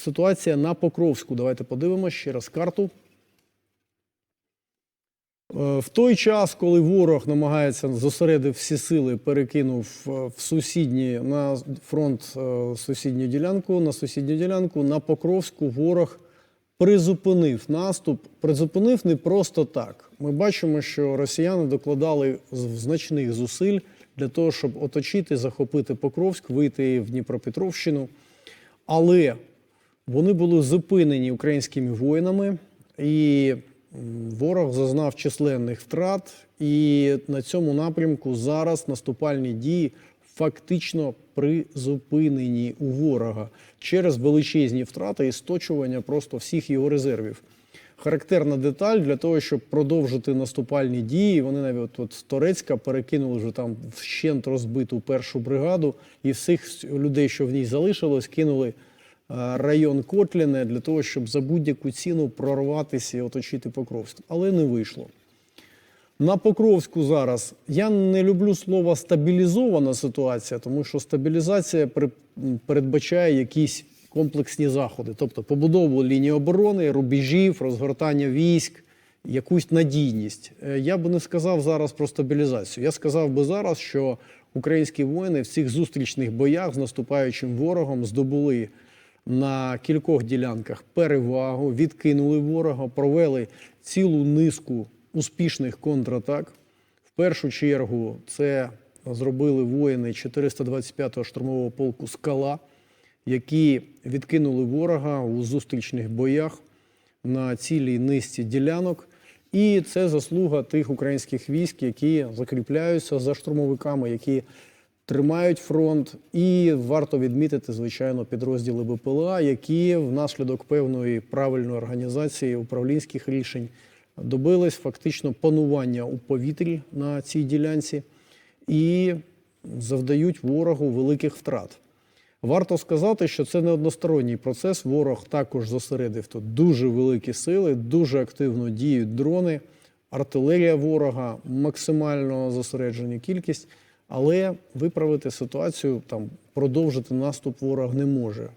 ситуація на Покровську. Давайте подивимося ще раз карту. Е, В той час, коли ворог намагається зосередив всі сили, перекинув е, в сусідні на фронт е, сусідню ділянку, на сусідню ділянку на Покровську ворог призупинив наступ. Призупинив не просто так. Ми бачимо, що росіяни докладали значних зусиль для того, щоб оточити, захопити Покровськ, вийти в Дніпропетровщину. Але вони були зупинені українськими воїнами, і ворог зазнав численних втрат. І на цьому напрямку зараз наступальні дії фактично призупинені у ворога через величезні втрати і сточування просто всіх його резервів. Характерна деталь для того, щоб продовжити наступальні дії. Вони навіть от з Торецька перекинули вже там вщент розбиту першу бригаду, і всіх людей, що в ній залишилось, кинули район Котліне для того, щоб за будь-яку ціну прорватися і оточити Покровськ. Але не вийшло. На Покровську зараз я не люблю слово стабілізована ситуація, тому що стабілізація передбачає якісь комплексні заходи, тобто побудову лінії оборони, рубежів, розгортання військ, якусь надійність. Е, Я би не сказав зараз про стабілізацію. Я сказав би зараз, що українські воїни в цих зустрічних боях з наступаючим ворогом здобули на кількох ділянках перевагу, відкинули ворога, провели цілу низку успішних контратак. В першу чергу це зробили воїни 425-го штурмового полку Скала, які відкинули ворога у зустрічних боях на цілій низці ділянок. І це заслуга тих українських військ, які закріпляються за штурмовиками, які тримають фронт. І варто відмітити, звичайно, підрозділи БПЛА, які внаслідок певної правильної організації управлінських рішень добились фактично панування у повітрі на цій ділянці і завдають ворогу великих втрат. Варто сказати, що це не односторонній процес. Ворог також зосередив тут дуже великі сили, дуже активно діють дрони, артилерія ворога, максимально зосереджена кількість, але виправити ситуацію, там продовжити наступ ворог не може.